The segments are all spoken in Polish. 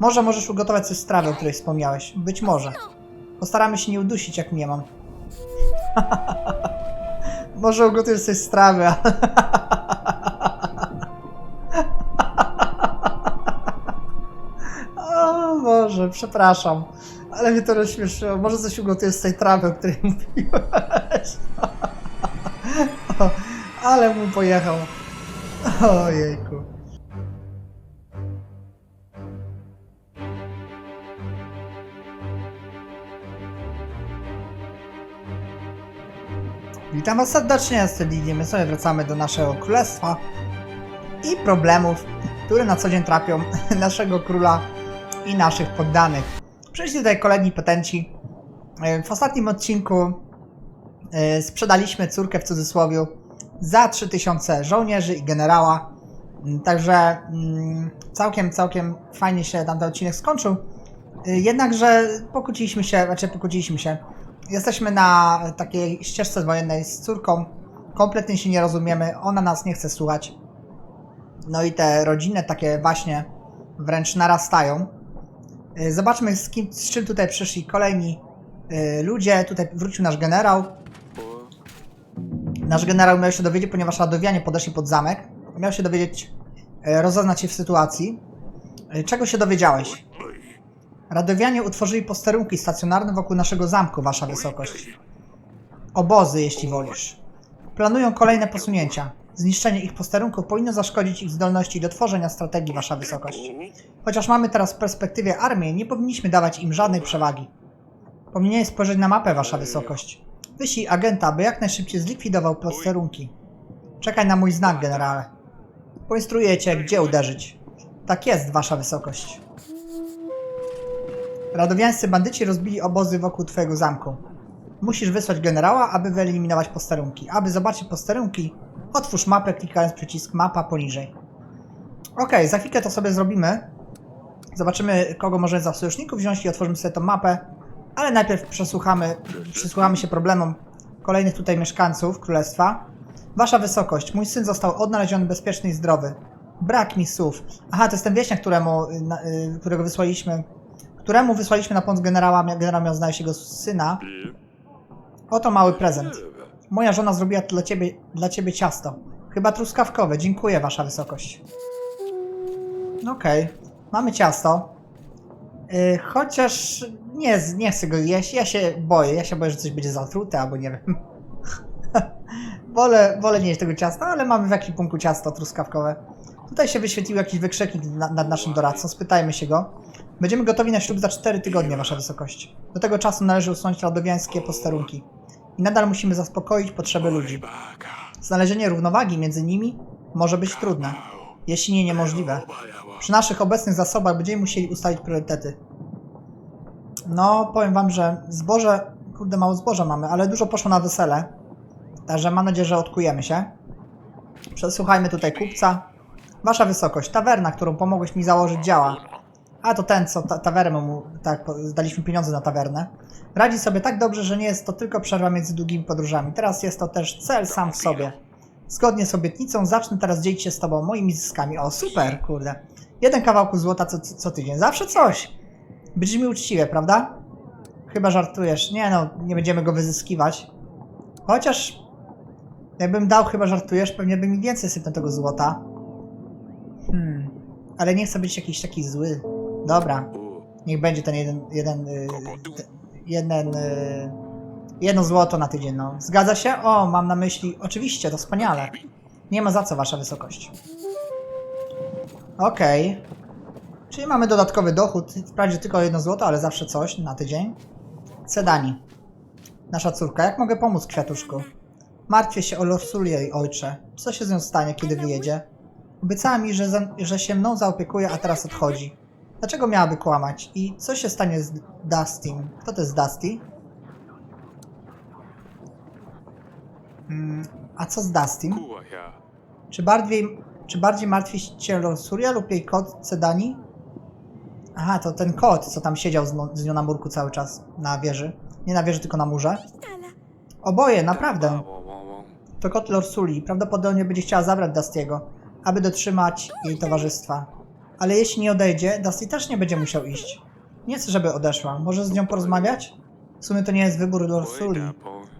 Może możesz ugotować coś z trawy, o której wspomniałeś. Być może. Postaramy się nie udusić, jak mnie mam. może ugotujesz coś z trawy, ale... O Boże, przepraszam. Ale mnie to rozśmieszyło. Może coś ugotujesz z tej trawy, o której mówiłeś. Ale mu pojechał. Ojejku. Witam was serdecznie, jestem Lidii. My sobie wracamy do naszego królestwa i problemów, które na co dzień trapią naszego króla i naszych poddanych. Przyszli tutaj kolejni petenci. E, W ostatnim odcinku e, sprzedaliśmy córkę w cudzysłowie za 3000 żołnierzy i generała. Mm, Także mm, całkiem, całkiem fajnie się tamten odcinek skończył. Y, Jednakże pokłóciliśmy się, znaczy pokłóciliśmy się. Jesteśmy na takiej ścieżce wojennej z córką. Kompletnie się nie rozumiemy. Ona nas nie chce słuchać. No i te rodziny takie właśnie wręcz narastają. Y, Zobaczmy z, kim, z czym tutaj przyszli kolejni y, ludzie. Tutaj wrócił nasz generał. Nasz generał miał się dowiedzieć, ponieważ Radowianie podeszli pod zamek. Miał się dowiedzieć, y, rozeznać się w sytuacji. Czego się dowiedziałeś? Radowianie utworzyli posterunki stacjonarne wokół naszego zamku, Wasza Wysokość. Obozy, jeśli wolisz. Planują kolejne posunięcia. Zniszczenie ich posterunków powinno zaszkodzić ich zdolności do tworzenia strategii, Wasza Wysokość. Chociaż mamy teraz w perspektywie armię, nie powinniśmy dawać im żadnej przewagi. Powinien spojrzeć na mapę, Wasza Wysokość. Wyślij agenta, by jak najszybciej zlikwidował posterunki. Czekaj na mój znak, generale. Poinstruuję cię, gdzie uderzyć. Tak jest, Wasza Wysokość. Radowiańscy bandyci rozbili obozy wokół twojego zamku. Musisz wysłać generała, aby wyeliminować posterunki. Aby zobaczyć posterunki, otwórz mapę klikając przycisk mapa poniżej. Okej, za chwilkę to sobie zrobimy. Zobaczymy, kogo możemy za sojuszników wziąć i otworzymy sobie tą mapę. Ale najpierw przesłuchamy, przysłuchamy się problemom kolejnych tutaj mieszkańców królestwa. Wasza wysokość, mój syn został odnaleziony bezpieczny i zdrowy. Brak mi słów. Aha, to jest ten wieśniak, któremu, y, którego wysłaliśmy któremu wysłaliśmy na pomoc generała, generał miał znaleźć jego syna. Oto mały prezent. Moja żona zrobiła dla ciebie, dla ciebie ciasto. Chyba truskawkowe. Dziękuję, wasza wysokość. Okej, mamy ciasto. Yy, chociaż nie, nie chcę go jeść. Ja się boję. Ja się boję, że coś będzie zatrute albo nie wiem. wolę, wolę nie jeść tego ciasta, ale mamy w ekwipunku ciasto truskawkowe. Tutaj się wyświetlił jakiś wykrzyknik na, nad naszym doradcą. Spytajmy się go. Będziemy gotowi na ślub za 4 tygodnie, Wasza Wysokość. Do tego czasu należy usunąć radowiańskie posterunki. I nadal musimy zaspokoić potrzeby ludzi. Znalezienie równowagi między nimi może być trudne, jeśli nie niemożliwe. Przy naszych obecnych zasobach będziemy musieli ustalić priorytety. No, powiem wam, że zboże, kurde mało zboża mamy, ale dużo poszło na wesele. Także mam nadzieję, że odkujemy się. Przesłuchajmy tutaj kupca. Wasza Wysokość, tawerna, którą pomogłeś mi założyć działa. A to ten, co ta mu, tak, daliśmy pieniądze na tawernę. Radzi sobie tak dobrze, że nie jest to tylko przerwa między długimi podróżami. Teraz jest to też cel sam w sobie. Zgodnie z obietnicą zacznę teraz dzielić się z tobą moimi zyskami. O, super, kurde. Jeden kawałku złota co, co tydzień. Zawsze coś. Brzmi uczciwie, prawda? Chyba żartujesz. Nie no, nie będziemy go wyzyskiwać. Chociaż jakbym dał, chyba żartujesz, pewnie by mi więcej sypnął tego złota. Hmm. Ale nie chcę być jakiś taki zły. Dobra. Niech będzie ten jeden, jeden, y, jeden, y, jedno złoto na tydzień, no. Zgadza się? O, mam na myśli, oczywiście, to wspaniale. Nie ma za co, wasza wysokość. Okej. Czyli mamy dodatkowy dochód, wprawdzie tylko jedno złoto, ale zawsze coś na tydzień. Cedani. Nasza córka, jak mogę pomóc, kwiatuszku? Martwię się o Lorsulię, jej ojcze. Co się z nią stanie, kiedy wyjedzie? Obiecała mi, że, że się mną zaopiekuje, a teraz odchodzi. Dlaczego miałaby kłamać? I co się stanie z Dustym? Kto to jest Dusty? Mm, a co z Dustym? Czy bardziej, czy bardziej martwi cię Lorsuria lub jej kot Cedani? Aha, to ten kot, co tam siedział z, z nią na murku cały czas, na wieży. Nie na wieży, tylko na murze. Oboje, naprawdę. To kot Lorsuli. Prawdopodobnie będzie chciała zabrać Dustiego, aby dotrzymać jej towarzystwa. Ale jeśli nie odejdzie, Dusty też nie będzie musiał iść. Nie chcę, żeby odeszła. Może z nią porozmawiać? W sumie to nie jest wybór Lorsuli.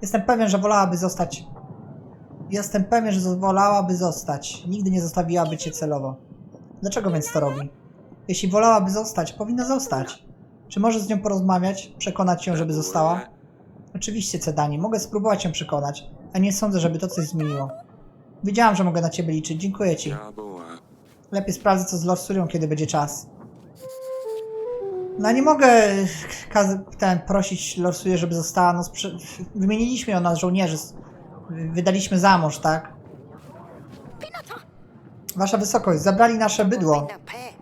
Jestem pewien, że wolałaby zostać. Jestem pewien, że wolałaby zostać. Nigdy nie zostawiłaby cię celowo. Dlaczego więc to robi? Jeśli wolałaby zostać, powinna zostać. Czy możesz z nią porozmawiać? Przekonać ją, żeby została? Oczywiście, Cedani, mogę spróbować ją przekonać, a nie sądzę, żeby to coś zmieniło. Wiedziałam, że mogę na ciebie liczyć. Dziękuję ci. Lepiej sprawdzę, co z Lorsurią, kiedy będzie czas. No nie mogę ten, prosić Lorsurię, żeby została. No, wymieniliśmy ją na żołnierzy. Wydaliśmy za mąż, tak? Wasza wysokość, zabrali nasze bydło.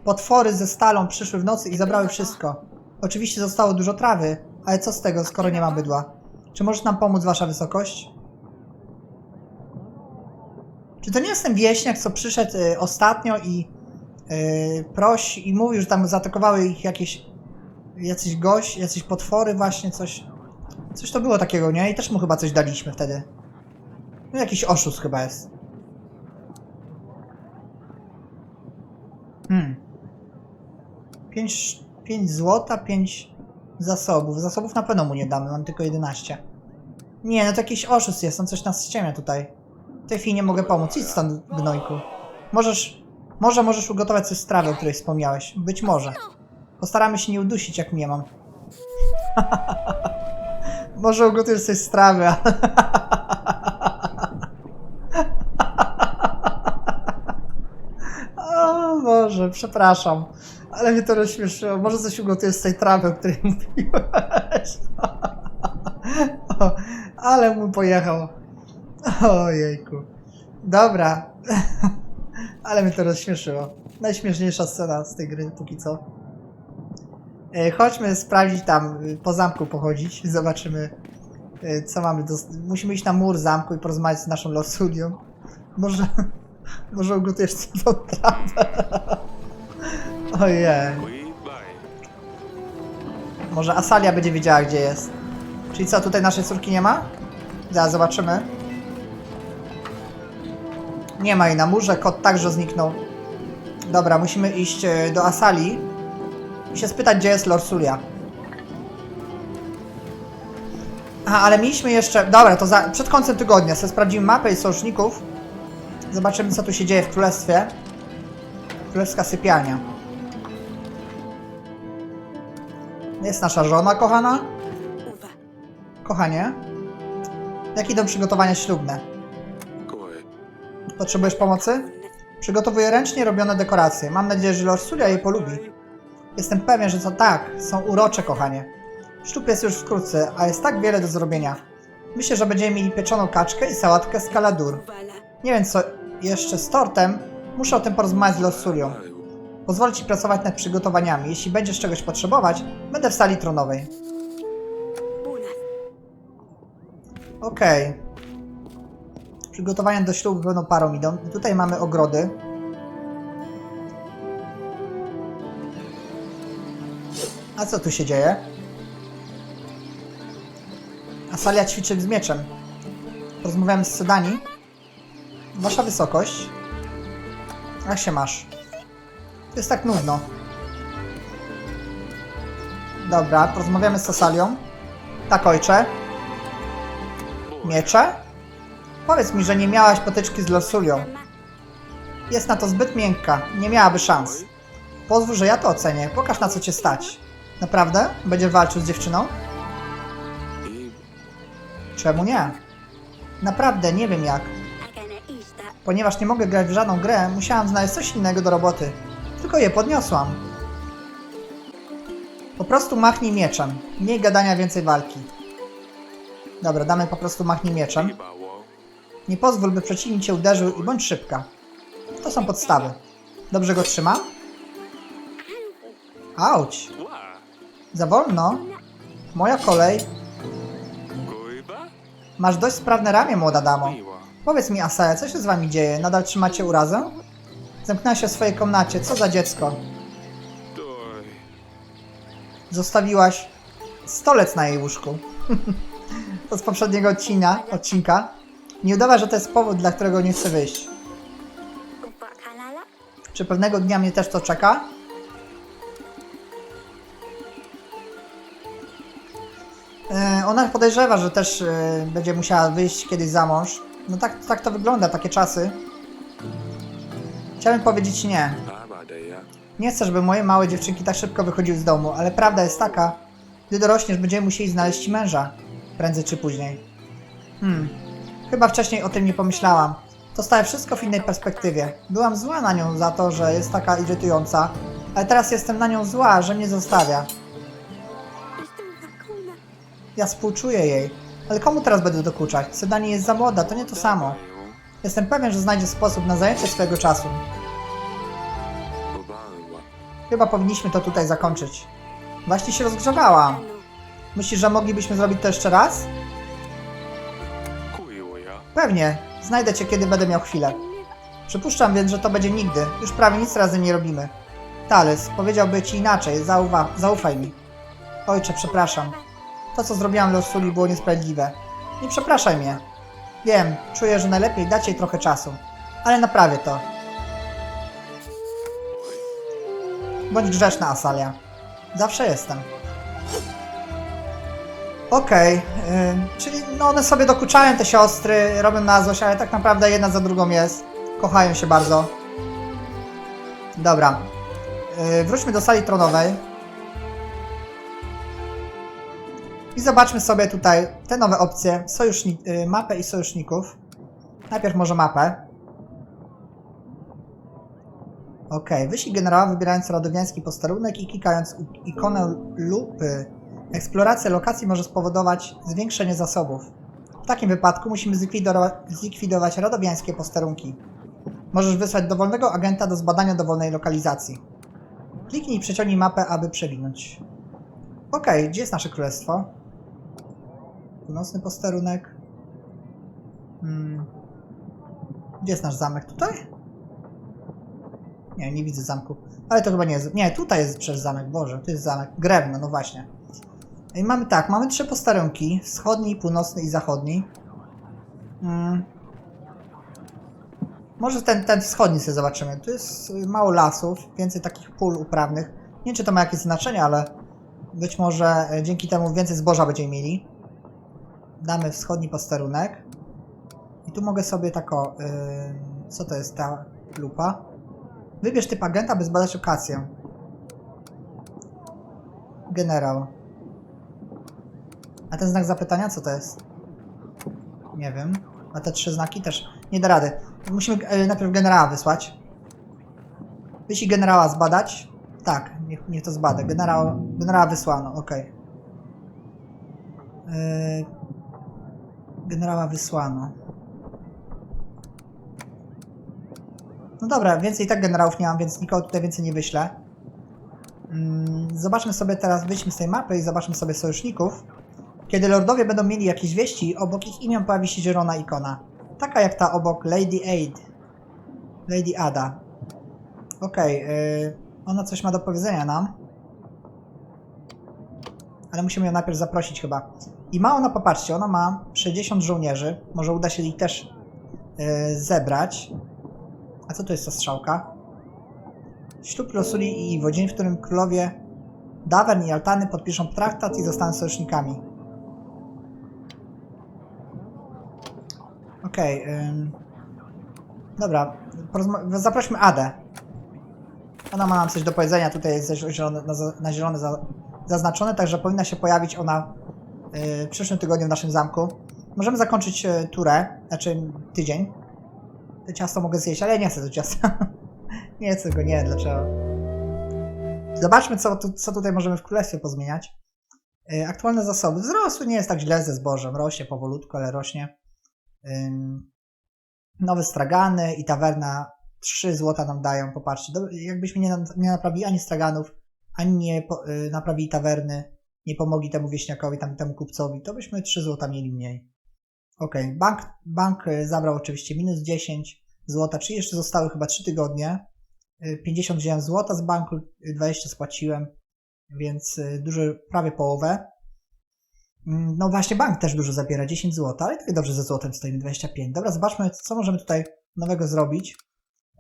Potwory ze stalą przyszły w nocy i zabrały wszystko. Oczywiście zostało dużo trawy, ale co z tego, skoro nie ma bydła? Czy możesz nam pomóc, wasza wysokość? Czy to nie jest ten wieśniak, co przyszedł y, ostatnio i y, prosi i mówił, że tam zaatakowały ich jakieś jacyś gość, jacyś potwory właśnie, coś coś to było takiego, nie? I też mu chyba coś daliśmy wtedy. No jakiś oszust chyba jest. Hmm. 5, 5 złota, 5 zasobów. Zasobów na pewno mu nie damy, mam tylko 11. Nie, no to jakiś oszust jest, on coś nas ściemia tutaj. W tej chwili nie mogę pomóc, idź stąd, gnojku. Możesz, może możesz ugotować coś z trawy, o której wspomniałeś. Być może. Postaramy się nie udusić, jak mnie mam. może ugotujesz coś z trawy, ale... O Boże, przepraszam. Ale mnie to rozśmieszyło. Może coś ugotujesz z tej trawy, o której mówiłeś. O, ale mu pojechał. Ojejku. Dobra. Ale mnie to rozśmieszyło. Najśmieszniejsza scena z tej gry póki co. E, Chodźmy sprawdzić tam, y, po zamku pochodzić. Zobaczymy, y, co mamy do... Musimy iść na mur zamku i porozmawiać z naszą Lorsudią. Może... Może ugotujesz tą trawę. Ojej. Może Asalia będzie wiedziała, gdzie jest. Czyli co, tutaj naszej córki nie ma? Zaraz zobaczymy. Nie ma jej na murze, kot także zniknął. Dobra, musimy iść e, do Asali i się spytać, gdzie jest Lorsulia. Aha, ale mieliśmy jeszcze... Dobra, to za... przed końcem tygodnia sobie sprawdzimy mapę i sojuszników. Zobaczymy, co tu się dzieje w królestwie. Królewska sypialnia. Jest nasza żona, kochana. Kochanie. Jak idą przygotowania ślubne? Potrzebujesz pomocy? Przygotowuję ręcznie robione dekoracje. Mam nadzieję, że Lorsulia je polubi. Jestem pewien, że to tak. Są urocze, kochanie. Ślub jest już wkrótce, a jest tak wiele do zrobienia. Myślę, że będziemy mieli pieczoną kaczkę i sałatkę z kaladur. Nie wiem co jeszcze z tortem. Muszę o tym porozmawiać z Lorsulią. Pozwolę ci pracować nad przygotowaniami. Jeśli będziesz czegoś potrzebować, będę w sali tronowej. Okej. Przygotowania do ślubu pełną parą idą. I tutaj mamy ogrody. A co tu się dzieje? Asalia ćwiczy z mieczem. Porozmawiamy z Sedani. Wasza wysokość. Jak się masz? To jest tak nudno. Dobra, porozmawiamy z Asalią. Tak, ojcze. Miecze? Powiedz mi, że nie miałaś potyczki z Lorsulią. Jest na to zbyt miękka, nie miałaby szans. Pozwól, że ja to ocenię. Pokaż na co cię stać. Naprawdę? Będziesz walczył z dziewczyną? Czemu nie? Naprawdę, nie wiem jak. Ponieważ nie mogę grać w żadną grę, musiałam znaleźć coś innego do roboty. Tylko je podniosłam. Po prostu machnij mieczem. Mniej gadania, więcej walki. Dobra, damy po prostu machnij mieczem. Nie pozwól, by przeciwnik cię uderzył i bądź szybka. To są podstawy. Dobrze go trzyma? Auć! Za wolno? Moja kolej. Masz dość sprawne ramię, młoda damo. Powiedz mi, Asaja, co się z wami dzieje? Nadal trzymacie urazę? Zamknęła się w swojej komnacie. Co za dziecko? Zostawiłaś stolec na jej łóżku. to z poprzedniego odcina, odcinka. Nie udawa, że to jest powód, dla którego nie chce wyjść. Czy pewnego dnia mnie też to czeka? E, Ona podejrzewa, że też e, będzie musiała wyjść kiedyś za mąż. No tak, tak to wygląda, takie czasy. Chciałbym powiedzieć nie. Nie chcę, żeby moje małe dziewczynki tak szybko wychodziły z domu, ale prawda jest taka, gdy dorośniesz, będziemy musieli znaleźć męża. Prędzej czy później. Hmm. Chyba wcześniej o tym nie pomyślałam. To wszystko w innej perspektywie. Byłam zła na nią za to, że jest taka irytująca, ale teraz jestem na nią zła, że mnie zostawia. Ja współczuję jej. Ale komu teraz będę dokuczać? Sedani jest za młoda, to nie to samo. Jestem pewien, że znajdzie sposób na zajęcie swojego czasu. Chyba powinniśmy to tutaj zakończyć. Właśnie się rozgrzewałam. Myślisz, że moglibyśmy zrobić to jeszcze raz? Pewnie. Znajdę cię, kiedy będę miał chwilę. Przypuszczam więc, że to będzie nigdy. Już prawie nic razem nie robimy. Talys, powiedziałby ci inaczej. Zauwa zaufaj mi. Ojcze, przepraszam. To, co zrobiłam Losuli, było niesprawiedliwe. Nie przepraszaj mnie. Wiem, czuję, że najlepiej dać jej trochę czasu. Ale naprawię to. Bądź grzeczna, Asalia. Zawsze jestem. Okej, ym, czyli no one sobie dokuczają te siostry, robią na złość, ale tak naprawdę jedna za drugą jest. Kochają się bardzo. Dobra. Yy, wróćmy do sali tronowej. I zobaczmy sobie tutaj te nowe opcje, sojuszni- yy, mapę i sojuszników. Najpierw może mapę. Okej, wyścig generała wybierając radowiański posterunek i klikając ikonę lupy. Eksploracja lokacji może spowodować zwiększenie zasobów. W takim wypadku musimy zlikwidować, radowiańskie posterunki. Możesz wysłać dowolnego agenta do zbadania dowolnej lokalizacji. Kliknij i przeciągnij mapę, aby przewinąć. Okej, gdzie jest nasze królestwo? Północny posterunek. Hmm. Gdzie jest nasz zamek? Tutaj? Nie, nie widzę zamku. Ale to chyba nie jest. Nie, tutaj jest przecież zamek. Boże, to jest zamek. Grewno, no właśnie. I mamy tak, mamy trzy posterunki. Wschodni, północny i zachodni. Mm. Może ten, ten wschodni sobie zobaczymy. Tu jest y, mało lasów, więcej takich pól uprawnych. Nie wiem, czy to ma jakieś znaczenie, ale być może y, dzięki temu więcej zboża będziemy mieli. Damy wschodni posterunek. I tu mogę sobie tako... y, co to jest ta lupa? Wybierz typ agenta, by zbadać lokację. Generał. A ten znak zapytania co to jest? Nie wiem. A te trzy znaki też nie da rady. Musimy e, najpierw generała wysłać. Jeśli generała zbadać. Tak, niech, niech to zbada. Generał, generała wysłano, ok. generała wysłano. No dobra, więcej tak generałów nie mam, więc nikogo tutaj więcej nie wyślę. Mm, Zobaczmy sobie teraz, wyjdźmy z tej mapy i zobaczmy sobie sojuszników. Kiedy lordowie będą mieli jakieś wieści, obok ich imion pojawi się zielona ikona. Taka jak ta obok Lady Aid. Lady Ada. Okej, yy, ona coś ma do powiedzenia nam. Ale musimy ją najpierw zaprosić chyba. I ma ona, popatrzcie, ona ma 60 żołnierzy. Może uda się ich też yy, zebrać. A co to jest ta strzałka? Ślub Losuli i Iwo, dzień, w którym królowie Davern i Altany podpiszą traktat i zostaną sojusznikami. Okej, ym... dobra, zaprośmy Adę. Ona ma nam coś do powiedzenia, tutaj jest zielone, na, na zielone za- zaznaczone, także powinna się pojawić ona yy, w przyszłym tygodniu w naszym zamku. Możemy zakończyć yy, turę, znaczy tydzień. To ciasto mogę zjeść, ale ja nie chcę to ciasta. nie chcę go, nie, dlaczego? Zobaczmy, co, tu, co tutaj możemy w królestwie pozmieniać. Yy, aktualne zasoby. Wzrosły, nie jest tak źle ze zbożem. Rośnie powolutku, ale rośnie. Nowe stragany i tawerna 3 złota nam dają, popatrzcie. Jakbyśmy nie, nie naprawili ani straganów, ani nie y, naprawili tawerny, nie pomogli temu wieśniakowi, tam, temu kupcowi, to byśmy 3 złota mieli mniej. Okej, bank, bank y, zabrał oczywiście minus 10 złota, czyli jeszcze zostały chyba 3 tygodnie. Y, 50 wziąłem złota z banku, y, 20 spłaciłem, więc y, dużo, prawie połowę. No właśnie, bank też dużo zabiera, 10 zł, ale tak dobrze ze złotem stoimy 25. Dobra, zobaczmy, co możemy tutaj nowego zrobić.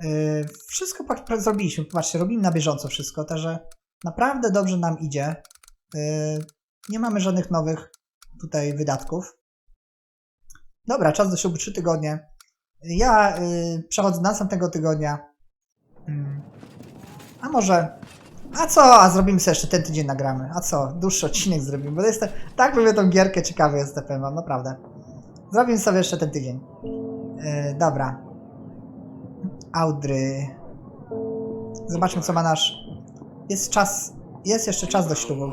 Yy, wszystko zrobiliśmy. Popatrzcie, robimy na bieżąco wszystko, także naprawdę dobrze nam idzie. Yy, nie mamy żadnych nowych tutaj wydatków. Dobra, czas do ślubu 3 tygodnie. Ja yy, przechodzę do następnego tygodnia. Mm. A może. A co? A zrobimy sobie jeszcze ten tydzień nagramy. A co? Dłuższy odcinek zrobimy, bo jestem. Tak lubię tą gierkę, ciekawy jestem, powiem wam, naprawdę. Zrobimy sobie jeszcze ten tydzień. Yy, dobra. Audry. Zobaczmy, co ma nasz. Jest czas. Jest jeszcze czas do ślubu.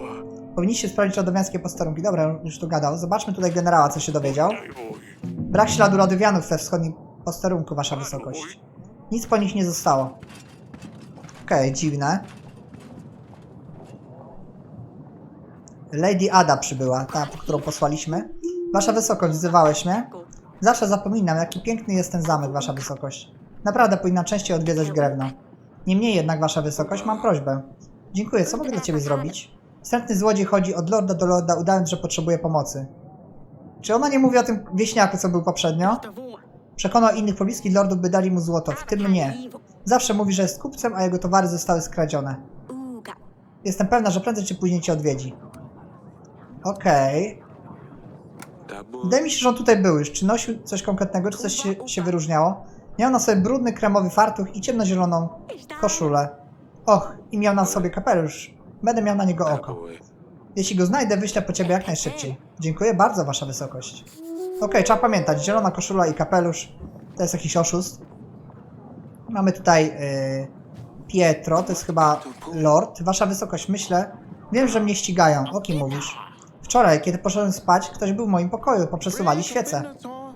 Powinniście sprawdzić radowiańskie posterunki. Dobra, już tu gadał. Zobaczmy tutaj generała, co się dowiedział. Brak śladu radowianów we wschodnim posterunku, wasza wysokość. Nic po nich nie zostało. Okej, dziwne. Lady Ada przybyła, ta, którą posłaliśmy. Wasza wysokość, wzywałeś mnie? Zawsze zapominam, jaki piękny jest ten zamek, wasza wysokość. Naprawdę powinna częściej odwiedzać Grewno. Niemniej jednak, wasza wysokość, mam prośbę. Dziękuję, co mogę dla ciebie zrobić? Wstrętny złodziej chodzi od lorda do lorda, udając, że potrzebuje pomocy. Czy ona nie mówi o tym wieśniaku, co był poprzednio? Przekonał innych pobliskich lordów, by dali mu złoto, w tym mnie. Zawsze mówi, że jest kupcem, a jego towary zostały skradzione. Jestem pewna, że prędzej czy później cię odwiedzi. Okej. Wydaje mi się, że on tutaj był już. Czy nosił coś konkretnego, czy coś się, się wyróżniało? Miał na sobie brudny, kremowy fartuch i ciemnozieloną koszulę. Och, i miał na sobie kapelusz. Będę miał na niego oko. Jeśli go znajdę, wyślę po ciebie jak najszybciej. Dziękuję bardzo, wasza wysokość. Okej, trzeba pamiętać, zielona koszula i kapelusz to jest jakiś oszust. Mamy tutaj yy, Pietro, to jest chyba lord. Wasza wysokość, myślę, wiem, że mnie ścigają. O kim mówisz? Wczoraj, kiedy poszedłem spać, ktoś był w moim pokoju, poprzesuwali świece.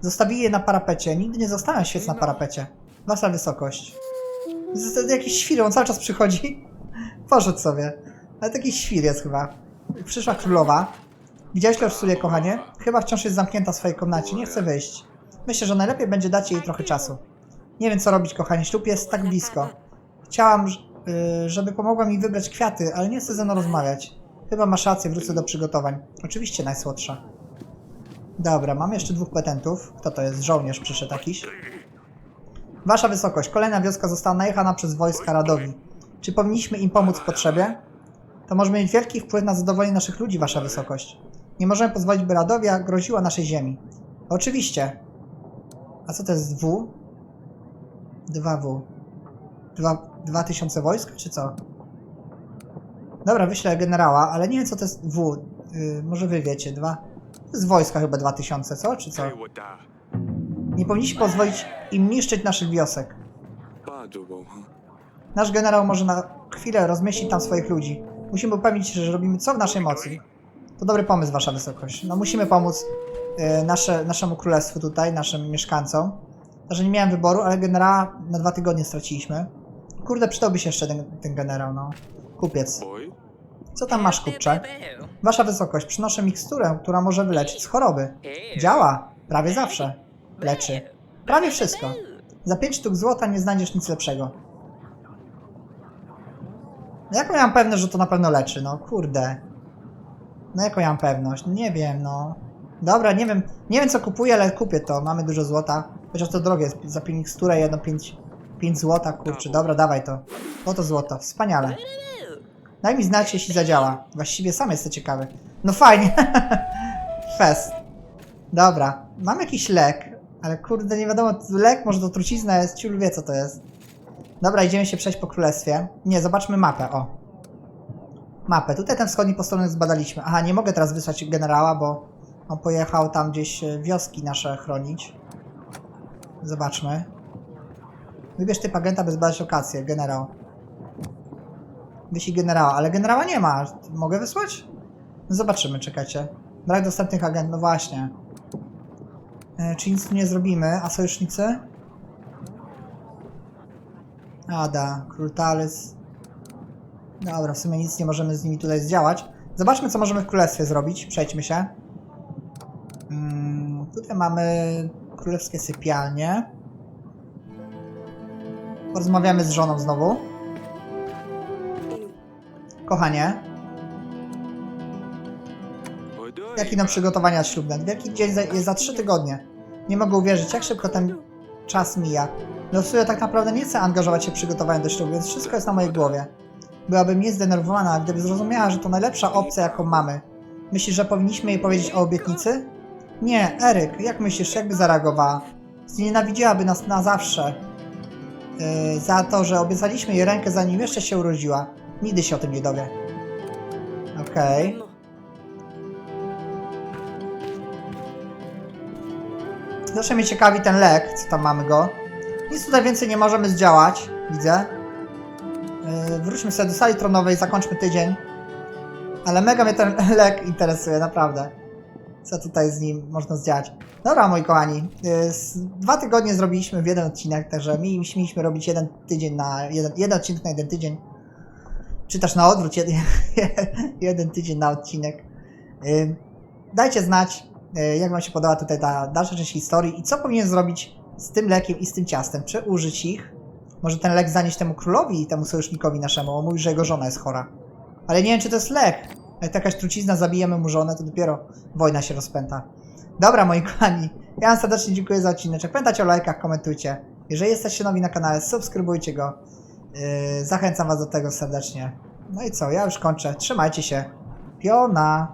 Zostawili je na parapecie. Nigdy nie zostawiam świec na parapecie. Wasza wysokość. Z, jakiś świr, on cały czas przychodzi. Poszedł sobie. Ale taki świr jest chyba. Przyszła królowa. Widziałeś Lorsulię, kochanie? Chyba wciąż jest zamknięta w swojej komnacie. Nie chce wyjść. Myślę, że najlepiej będzie dać jej trochę czasu. Nie wiem, co robić, kochanie. Ślub jest tak blisko. Chciałam, y, żeby pomogła mi wybrać kwiaty, ale nie chce ze mną rozmawiać. Chyba masz rację, wrócę do przygotowań. Oczywiście najsłodsza. Dobra, mam jeszcze dwóch petentów. Kto to jest? Żołnierz przyszedł jakiś. Wasza wysokość, kolejna wioska została najechana przez wojska Radowi. Czy powinniśmy im pomóc w potrzebie? To może mieć wielki wpływ na zadowolenie naszych ludzi, wasza wysokość. Nie możemy pozwolić, by Radowia groziła naszej ziemi. Oczywiście. A co to jest W? 2W. Dwa, dwa tysiące wojsk, czy co? Dobra, wyślę generała, ale nie wiem co to jest W. Yy, może wy wiecie, dwa. Jest wojska chyba 2000, co? Czy co? Nie powinniśmy pozwolić im niszczyć naszych wiosek. Nasz generał może na chwilę rozmieścić tam swoich ludzi. Musimy upewnić się, że robimy co w naszej mocy. To dobry pomysł, wasza wysokość. No musimy pomóc y, nasze, naszemu królestwu tutaj, naszym mieszkańcom. Że nie miałem wyboru, ale generała na dwa tygodnie straciliśmy. Kurde, przydałby się jeszcze ten, ten generał, no. Kupiec. Co tam masz, kupcze? Wasza wysokość, przynoszę miksturę, która może wyleczyć z choroby. Działa. Prawie zawsze. Leczy. Prawie wszystko. Za 5 sztuk złota nie znajdziesz nic lepszego. No jaką ja mam pewność, że to na pewno leczy? No kurde. No jaką ja mam pewność? Nie wiem, no. Dobra, nie wiem, nie wiem co kupuję, ale kupię to. Mamy dużo złota. Chociaż to drogie jest. Za miksturę jedno 5, 5 złota, kurczę. Dobra, dawaj to. Oto złoto. Wspaniale. Daj mi znać, jeśli zadziała. Właściwie sam jestem ciekawy. No fajnie. Fest. Dobra. Mam jakiś lek, ale kurde, nie wiadomo, lek, może to trucizna jest, ciul wie co to jest. Dobra, idziemy się przejść po królestwie. Nie, zobaczmy mapę, o. Mapę. Tutaj ten wschodni posterunek zbadaliśmy. Aha, nie mogę teraz wysłać generała, bo on pojechał tam gdzieś e, wioski nasze chronić. Zobaczmy. Wybierz typ agenta, by zbadać lokację. Generał. Wyślij generała, ale generała nie ma. Mogę wysłać? No zobaczymy, czekajcie. Brak dostępnych agentów, no właśnie. E, czy nic tu nie zrobimy? A sojusznicy? Ada, Król Talys. Dobra, w sumie nic nie możemy z nimi tutaj zdziałać. Zobaczmy, co możemy w królestwie zrobić. Przejdźmy się. Mm, tutaj mamy królewskie sypialnie. Porozmawiamy z żoną znowu. Kochanie, jak idą przygotowania ślubne? Wielki dzień jest za trzy tygodnie. Nie mogę uwierzyć, jak szybko ten czas mija. Losuję tak naprawdę nie chcę angażować się w przygotowanie do ślubu, więc wszystko jest na mojej głowie. Byłabym niezdenerwowana, gdyby zrozumiała, że to najlepsza opcja, jaką mamy. Myślisz, że powinniśmy jej powiedzieć o obietnicy? Nie, Eryk, jak myślisz, jakby zareagowała? Znienawidziłaby nas na zawsze. Yy, za to, że obiecaliśmy jej rękę zanim jeszcze się urodziła. Nigdy się o tym nie dowie. Okej. Zawsze mnie ciekawi ten lek, co tam mamy go. Nic tutaj więcej nie możemy zdziałać, widzę. Yy, wróćmy sobie do sali tronowej, zakończmy tydzień. Ale mega mnie ten lek interesuje, naprawdę. Co tutaj z nim można zdziałać. Dobra, moi kochani. yy, Dwa tygodnie zrobiliśmy w jeden odcinek, także mieliśmy, mieliśmy robić jeden tydzień na... Jeden, jeden odcinek na jeden tydzień. Czy też na odwrót, jeden, jeden tydzień na odcinek. Dajcie znać, yy, jak wam się podoba tutaj ta dalsza część historii i co powinien zrobić z tym lekiem i z tym ciastem. Czy użyć ich? Może ten lek zanieść temu królowi i temu sojusznikowi naszemu, on mówi, że jego żona jest chora. Ale nie wiem, czy to jest lek. Jak jakaś trucizna, zabijemy mu żonę, to dopiero wojna się rozpęta. Dobra, moi kochani, ja wam serdecznie dziękuję za odcinek. Pamiętajcie o lajkach, komentujcie. Jeżeli jesteście nowi na kanale, subskrybujcie go. Yy, zachęcam Was do tego serdecznie. No i co, ja już kończę. Trzymajcie się. Piona!